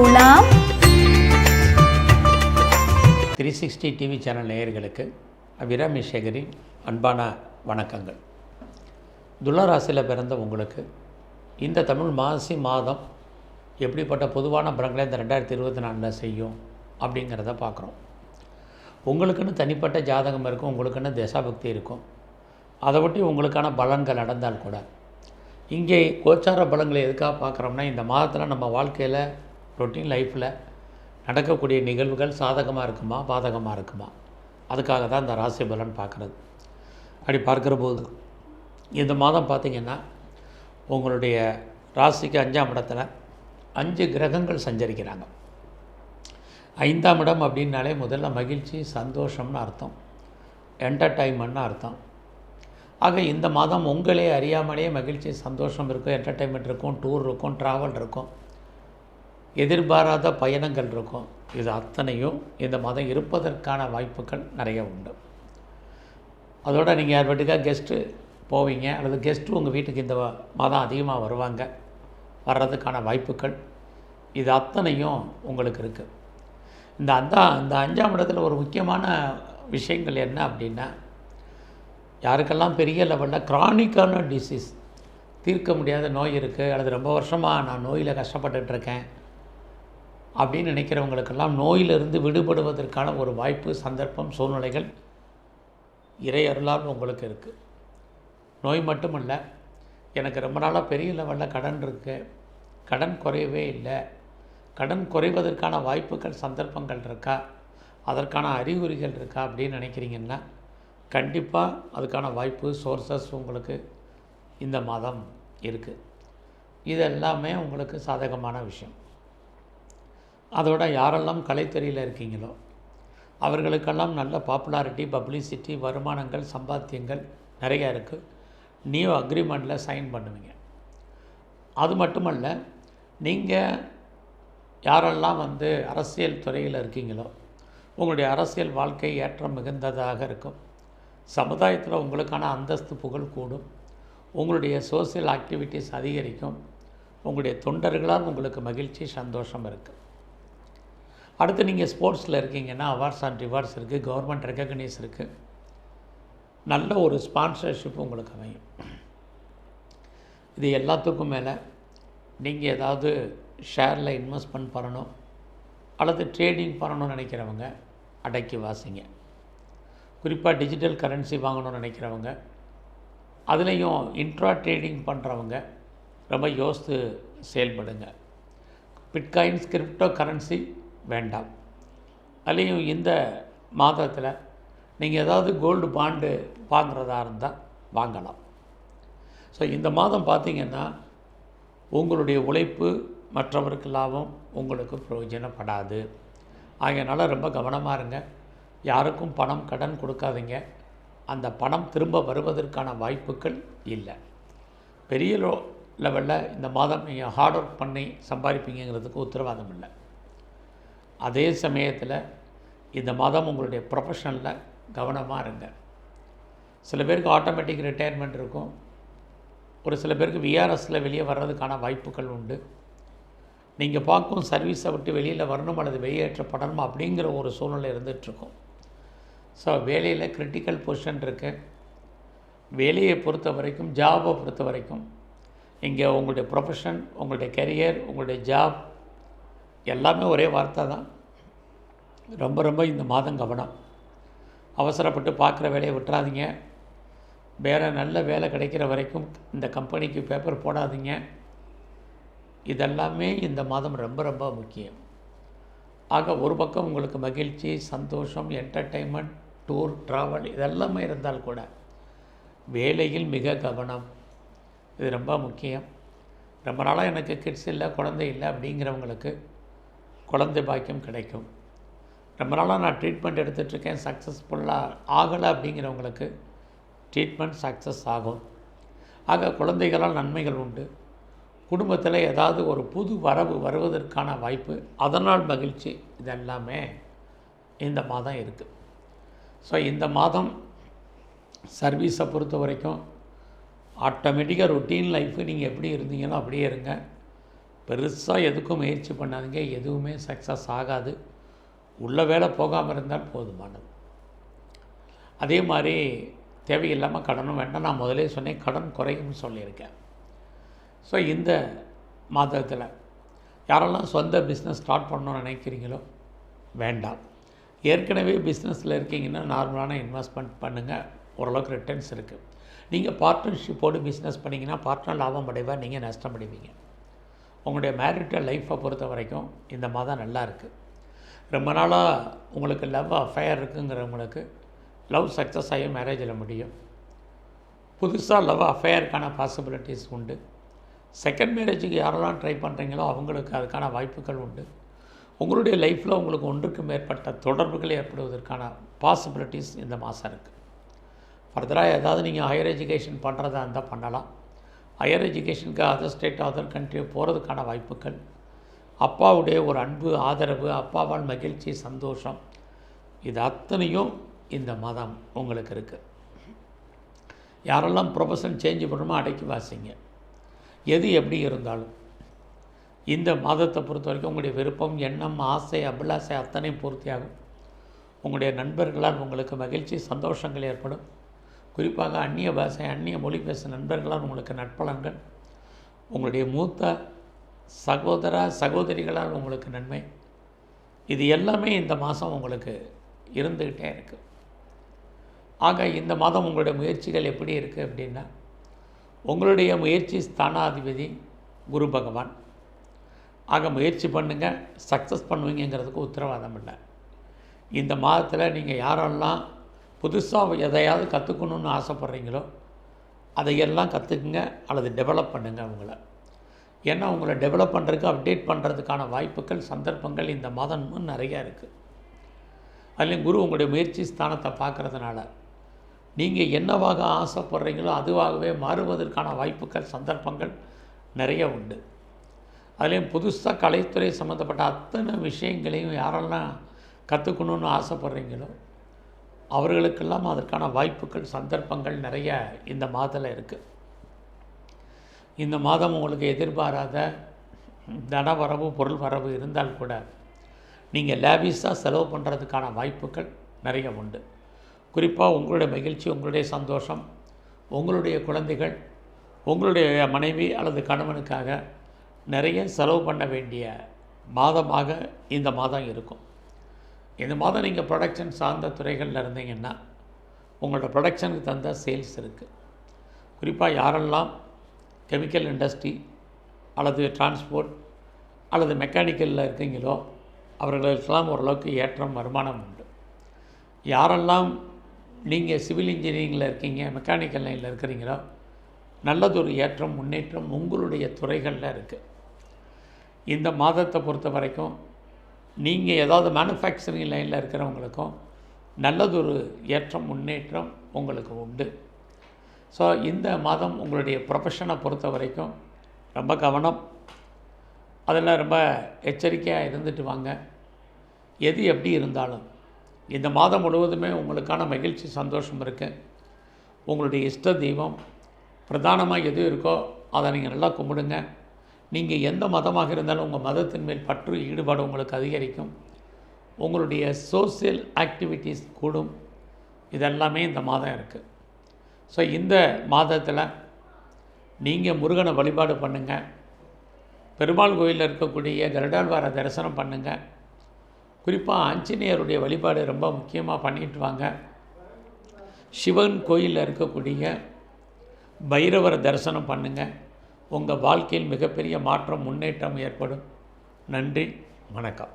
துலாம் three sixty TV channel நேயர்களுக்கு அபிராமி சேகரின் அன்பான வணக்கங்கள். துளராசியில் பிறந்த உங்களுக்கு இந்த தமிழ் மாசி மாதம் எப்படிப்பட்ட பொதுவான பலன்களை இந்த ரெண்டாயிரத்தி இருபத்தி நாலில் செய்யும் அப்படிங்கிறத பார்க்குறோம். உங்களுக்குன்னு தனிப்பட்ட ஜாதகம் இருக்கும் உங்களுக்குன்னு தசாபக்தி இருக்கும். அதை ஒட்டி உங்களுக்கான பலன்கள் நடந்தால் கூட இங்கே கோச்சார பலங்களை எதுக்காக பார்க்குறோம்னா இந்த மாதத்தில் நம்ம வாழ்க்கையில் ரொட்டீன் லைஃப்பில் நடக்கக்கூடிய நிகழ்வுகள் சாதகமாக இருக்குமா பாதகமாக இருக்குமா? அதுக்காக தான் இந்த ராசி பலன் பார்க்குறது. அப்படி பார்க்குற போது இந்த மாதம் பார்த்திங்கன்னா உங்களுடைய ராசிக்கு அஞ்சாம் இடத்துல அஞ்சு கிரகங்கள் சஞ்சரிக்கிறாங்க. ஐந்தாம் இடம் அப்படின்னாலே முதல்ல மகிழ்ச்சி சந்தோஷம்னு அர்த்தம். என்டர்டைன்மெண்ட்னு அர்த்தம். ஆக இந்த மாதம் உங்களே அறியாமலேயே மகிழ்ச்சி சந்தோஷம் இருக்கும் என்டர்டைன்மெண்ட் இருக்கும் டூர் இருக்கும் ட்ராவல் இருக்கும். எதிர்பாராத பயணங்கள் இருக்கும். இது அத்தனையும் இந்த மாதம் இருப்பதற்கான வாய்ப்புகள் நிறைய உண்டு. அதோடு நீங்கள் யார் வீட்டுக்காக கெஸ்ட்டு போவீங்க அல்லது கெஸ்ட்டு உங்கள் வீட்டுக்கு இந்த மதம் மாதம் அதிகமாக வருவாங்க வர்றதுக்கான வாய்ப்புகள் இது அத்தனையும் உங்களுக்கு இருக்குது இந்த அந்த இந்த அஞ்சாம் இடத்துல ஒரு முக்கியமான விஷயங்கள் என்ன அப்படின்னா யாருக்கெல்லாம் பெரிய லெவலில் க்ரானிக்கான டிசீஸ் தீர்க்க முடியாத நோய் இருக்குது அல்லது ரொம்ப வருஷமாக நான் நோயில் கஷ்டப்பட்டுட்டு இருக்கேன் அப்படின்னு நினைக்கிறவங்களுக்கெல்லாம் நோயிலிருந்து விடுபடுவதற்கான ஒரு வாய்ப்பு சந்தர்ப்பம் சூழ்நிலைகள் இறையருளால் உங்களுக்கு இருக்குது நோய் மட்டுமல்ல எனக்கு ரொம்ப நாளாக பெரிய லெவலில் கடன் இருக்குது கடன் குறையவே இல்லை. கடன் குறைவதற்கான வாய்ப்புகள் சந்தர்ப்பங்கள் இருக்கா? அதற்கான அறிகுறிகள் இருக்கா? அப்படின்னு நினைக்கிறீங்கன்னா கண்டிப்பாக அதுக்கான வாய்ப்பு சோர்சஸ் உங்களுக்கு இந்த மாதம் இருக்குது இது எல்லாமே உங்களுக்கு சாதகமான விஷயம். அதோட யாரெல்லாம் கலைத்துறையில் இருக்கீங்களோ அவர்களுக்கெல்லாம் நல்ல பாப்புலாரிட்டி பப்ளிசிட்டி வருமானங்கள் சம்பாத்தியங்கள் நிறையா இருக்குது நியூ அக்ரிமெண்ட்டில் சைன் பண்ணுவீங்க. அது மட்டுமல்ல நீங்கள் யாரெல்லாம் வந்து அரசியல் துறையில் இருக்கீங்களோ உங்களுடைய அரசியல் வாழ்க்கை ஏற்றம் மிகுந்ததாக இருக்கும். சமுதாயத்தில் உங்களுக்கான அந்தஸ்து புகழ் கூடும். உங்களுடைய சோசியல் ஆக்டிவிட்டீஸ் அதிகரிக்கும். உங்களுடைய தொண்டர்களால் உங்களுக்கு மகிழ்ச்சி சந்தோஷம் இருக்குது அடுத்து நீங்கள் ஸ்போர்ட்ஸில் இருக்கீங்கன்னா அவார்ட்ஸ் அண்ட் ரிவார்ட்ஸ் இருக்குது கவர்மெண்ட் ரெக்கக்னைஸ் இருக்குது நல்ல ஒரு ஸ்பான்சர்ஷிப் உங்களுக்கு அமையும். இது எல்லாத்துக்கும் மேலே நீங்கள் ஏதாவது ஷேரில் இன்வெஸ்ட்மெண்ட் பண்ணணும் அல்லது ட்ரேடிங் பண்ணணும்னு நினைக்கிறவங்க அடக்கி வாசிங்க. குறிப்பாக டிஜிட்டல் கரன்சி வாங்கணும்னு நினைக்கிறவங்க அதுலேயும் இன்ட்ரா ட்ரேடிங் பண்ணுறவங்க ரொம்ப யோசித்து செயல்படுங்க. பிட்காயின்ஸ் கிரிப்டோ கரன்சி வேண்டாம். அதுலேயும் இந்த மாதத்தில் நீங்கள் ஏதாவது கோல்டு பாண்டு வாங்குறதா இருந்தால் வாங்கலாம். ஸோ இந்த மாதம் பார்த்திங்கன்னா உங்களுடைய உழைப்பு மற்றவருக்கு லாபம் உங்களுக்கு பிரயோஜனப்படாது. ஆகையினால ரொம்ப கவனமாக இருங்க. யாருக்கும் பணம் கடன் கொடுக்காதீங்க. அந்த பணம் திரும்ப வருவதற்கான வாய்ப்புகள் இல்லை. பெரிய லெவலில் இந்த மாதம் நீங்கள் ஹார்ட் ஒர்க் பண்ணி சம்பாதிப்பீங்கிறதுக்கு உத்தரவாதம் இல்லை. அதே சமயத்தில் இந்த மாதம் உங்களுடைய ப்ரொஃபஷனில் கவனமாக இருங்க. சில பேருக்கு ஆட்டோமேட்டிக் ரிட்டையர்மெண்ட் இருக்கும். ஒரு சில பேருக்கு விஆர்எஸில் வெளியே வர்றதுக்கான வாய்ப்புகள் உண்டு. நீங்கள் பார்க்கும் சர்வீஸை விட்டு வெளியில் வரணும் அல்லது வெளியேற்றப்படணும் அப்படிங்கிற ஒரு சூழ்நிலை இருந்துகிட்ருக்கும் ஸோ வேலையில் கிரிட்டிக்கல் பொசிஷன் இருக்குது வேலையை பொறுத்த வரைக்கும் ஜாபை பொறுத்த வரைக்கும் இங்கே உங்களுடைய ப்ரொஃபஷன் உங்களுடைய கெரியர் உங்களுடைய ஜாப் எல்லாமே ஒரே வார்த்தை தான். ரொம்ப ரொம்ப இந்த மாதம் கவனம். அவசரப்பட்டு பார்க்குற வேலையை விட்டுறாதீங்க. வேறு நல்ல வேலை கிடைக்கிற வரைக்கும் இந்த கம்பெனிக்கு பேப்பர் போடாதீங்க. இதெல்லாமே இந்த மாதம் ரொம்ப ரொம்ப முக்கியம். ஆக ஒரு பக்கம் உங்களுக்கு மகிழ்ச்சி சந்தோஷம் என்டர்டெயின்மெண்ட் டூர் ட்ராவல் இதெல்லாமே இருந்தால் கூட வேலையில் மிக கவனம். இது ரொம்ப முக்கியம். ரொம்ப நாளாக எனக்கு கிட்ஸ் இல்லை குழந்தை இல்லை அப்படிங்கிறவங்களுக்கு குழந்தை பாக்கியம் கிடைக்கும். ரொம்ப நாளாக நான் ட்ரீட்மெண்ட் எடுத்துகிட்ருக்கேன் சக்ஸஸ்ஃபுல்லாக ஆகலை அப்படிங்கிறவங்களுக்கு ட்ரீட்மெண்ட் சக்ஸஸ் ஆகும். ஆக குழந்தைகளால் நன்மைகள் உண்டு. குடும்பத்தில் ஏதாவது ஒரு புது வரவு வருவதற்கான வாய்ப்பு அதனால் மகிழ்ச்சி இதெல்லாமே இந்த மாதம் இருக்குது ஸோ இந்த மாதம் சர்வீஸை பொறுத்த வரைக்கும் ஆட்டோமேட்டிக்காக ரொட்டீன் லைஃபு நீங்கள் எப்படி இருந்தீங்களோ அப்படியே இருங்க. பெருசாக எதுக்கும் முயற்சி பண்ணாதீங்க. எதுவுமே சக்ஸஸ் ஆகாது. உள்ள வேலை போகாமல் இருந்தால் போதுமானது. அதே மாதிரி தேவையில்லாமல் கடனும் வேண்டாம். நான் முதலே சொன்னேன் கடன் குறையும்னு சொல்லியிருக்கேன். ஸோ இந்த மாதத்தில் யாரெல்லாம் சொந்த பிஸ்னஸ் ஸ்டார்ட் பண்ணணும்னு நினைக்கிறீங்களோ வேண்டாம். ஏற்கனவே பிஸ்னஸில் இருக்கீங்கன்னா நார்மலான இன்வெஸ்ட்மெண்ட் பண்ணுங்கள் ஓரளவுக்கு ரிட்டர்ன்ஸ் இருக்குது நீங்கள் பார்ட்னர்ஷிப்போடு பிஸ்னஸ் பண்ணிங்கன்னா பார்ட்னர் லாபம் அடைவா நீங்கள் நஷ்டம் அடைவீங்க. உங்களுடைய மேரிட்டல் லைஃப்பை பொறுத்த வரைக்கும் இந்த மாதம் நல்லா இருக்குது ரொம்ப நாளாக உங்களுக்கு லவ் அஃபயர் இருக்குங்கிறவங்களுக்கு லவ் சக்ஸஸ் ஆகி மேரேஜில் முடியும். புதுசாக லவ் அஃபேருக்கான பாசிபிலிட்டிஸ் உண்டு. செகண்ட் மேரேஜுக்கு யாரெல்லாம் ட்ரை பண்ணுறீங்களோ அவங்களுக்கு அதுக்கான வாய்ப்புகள் உண்டு. உங்களுடைய லைஃப்பில் உங்களுக்கு ஒன்றுக்கு மேற்பட்ட தொடர்புகள் ஏற்படுவதற்கான பாசிபிலிட்டிஸ் இந்த மாதம் இருக்குது ஃபர்தராக ஏதாவது நீங்கள் ஹையர் எஜுகேஷன் பண்ணுறதா இருந்தால் பண்ணலாம். ஹையர் எஜுகேஷனுக்கு அதர் ஸ்டேட் அதர் கண்ட்ரி போகிறதுக்கான வாய்ப்புகள். அப்பாவுடைய ஒரு அன்பு ஆதரவு அப்பாவால் மகிழ்ச்சி சந்தோஷம். இது அத்தனையும் இந்த மாதம் உங்களுக்கு இருக்குது யாரெல்லாம் ப்ரொஃபஷன் சேஞ்ச் பண்ணணுமோ அடக்கி வாசிங்க. எது எப்படி இருந்தாலும். இந்த மாதத்தை பொறுத்த வரைக்கும் உங்களுடைய விருப்பம் எண்ணம் ஆசை அபிலாசை அத்தனையும் பூர்த்தியாகும். உங்களுடைய நண்பர்களால் உங்களுக்கு மகிழ்ச்சி சந்தோஷங்கள் ஏற்படும். குறிப்பாக அந்நிய பாஷை அந்நிய மொழி பேசும் நண்பர்களால் உங்களுக்கு நட்பலன்கள். உங்களுடைய மூத்த சகோதர சகோதரிகளால் உங்களுக்கு நன்மை. இது எல்லாமே இந்த மாதம் உங்களுக்கு இருந்துக்கிட்டே இருக்குது ஆக இந்த மாதம் உங்களுடைய முயற்சிகள் எப்படி இருக்குது அப்படின்னா உங்களுடைய முயற்சி ஸ்தானாதிபதி குரு பகவான். ஆக முயற்சி பண்ணுங்கள் சக்ஸஸ் பண்ணுவீங்கிறதுக்கு உத்தரவாதம் இல்லை. இந்த மாதத்தில் நீங்கள் யாரெல்லாம் புதுசாக எதையாவது கற்றுக்கணுன்னு ஆசைப்பட்றீங்களோ அதையெல்லாம் கற்றுக்குங்க அல்லது டெவலப் பண்ணுங்கள் அவங்கள. ஏன்னா உங்களை டெவலப் பண்ணுறதுக்கு அப்டேட் பண்ணுறதுக்கான வாய்ப்புகள் சந்தர்ப்பங்கள் இந்த மாதம் நிறையா இருக்குது அதுலேயும் குரு உங்களுடைய முயற்சி ஸ்தானத்தை பார்க்குறதுனால நீங்கள் என்னவாக ஆசைப்படுறீங்களோ அதுவாகவே மாறுவதற்கான வாய்ப்புகள் சந்தர்ப்பங்கள் நிறைய உண்டு. அதுலேயும் புதுசாக கலைத்துறை சம்மந்தப்பட்ட அத்தனை விஷயங்களையும் யாரெல்லாம் கற்றுக்கணுன்னு ஆசைப்பட்றீங்களோ அவர்களுக்கெல்லாம் அதற்கான வாய்ப்புகள் சந்தர்ப்பங்கள் நிறைய இந்த மாதத்தில் இருக்குது இந்த மாதம் உங்களுக்கு எதிர்பாராத தன வரவு பொருள் வரவு இருந்தால் கூட நீங்கள் லேவிஸாக செலவு பண்ணுறதுக்கான வாய்ப்புகள் நிறைய உண்டு. குறிப்பாக உங்களுடைய மகிழ்ச்சி உங்களுடைய சந்தோஷம் உங்களுடைய குழந்தைகள் உங்களுடைய மனைவி அல்லது கணவனுக்காக நிறைய செலவு பண்ண வேண்டிய மாதமாக இந்த மாதம் இருக்கும். இந்த மாதம் நீங்கள் ப்ரொடக்ஷன் சார்ந்த துறைகளில் இருந்தீங்கன்னா உங்களோட ப்ரொடக்ஷனுக்கு தந்த சேல்ஸ் இருக்குது குறிப்பாக யாரெல்லாம் கெமிக்கல் இண்டஸ்ட்ரி அல்லது டிரான்ஸ்போர்ட் அல்லது மெக்கானிக்கலில் இருக்கீங்களோ அவர்களுக்கெல்லாம் ஓரளவுக்கு ஏற்றம் வருமானம் உண்டு. யாரெல்லாம் நீங்கள் சிவில் இன்ஜினியரிங்கில் இருக்கீங்க மெக்கானிக்கல் லைனில் இருக்கிறீங்களோ நல்லதொரு ஏற்றம் முன்னேற்றம் உங்களுடைய துறைகளில் இருக்குது இந்த மாதத்தை பொறுத்த வரைக்கும் நீங்கள் ஏதாவது மேனுஃபேக்சரிங் லைனில் இருக்கிறவங்களுக்கும் நல்லதொரு ஏற்றம் முன்னேற்றம் உங்களுக்கு உண்டு. ஸோ இந்த மாதம் உங்களுடைய ப்ரொஃபஷனை பொறுத்த வரைக்கும் ரொம்ப கவனம். அதெல்லாம் ரொம்ப எச்சரிக்கையாக இருந்துட்டு வாங்க. எது எப்படி இருந்தாலும். இந்த மாதம் முழுவதுமே உங்களுக்கான மகிழ்ச்சி சந்தோஷம் இருக்குது உங்களுடைய இஷ்ட தெய்வம் பிரதானமாக எது இருக்கோ அதை நீங்கள் நல்லா கும்பிடுங்க. நீங்கள் எந்த மதமாக இருந்தாலும் உங்கள் மதத்தின் மேல் பற்று ஈடுபாடு உங்களுக்கு அதிகரிக்கும். உங்களுடைய சோசியல் ஆக்டிவிட்டீஸ் கூடும். இதெல்லாமே இந்த மாதம் இருக்குது ஸோ இந்த மாதத்தில் நீங்கள் முருகனை வழிபாடு பண்ணுங்கள் பெருமாள் கோயிலில் இருக்கக்கூடிய கருடாழ்வாரை தரிசனம் பண்ணுங்கள் குறிப்பாக ஆஞ்சநேயருடைய வழிபாடு ரொம்ப முக்கியமாக பண்ணிட்டு வாங்க. சிவன் கோயிலில் இருக்கக்கூடிய பைரவரை தரிசனம் பண்ணுங்கள் உங்கள் வாழ்க்கையில் மிகப்பெரிய மாற்றம் முன்னேற்றம் ஏற்படும். நன்றி வணக்கம்.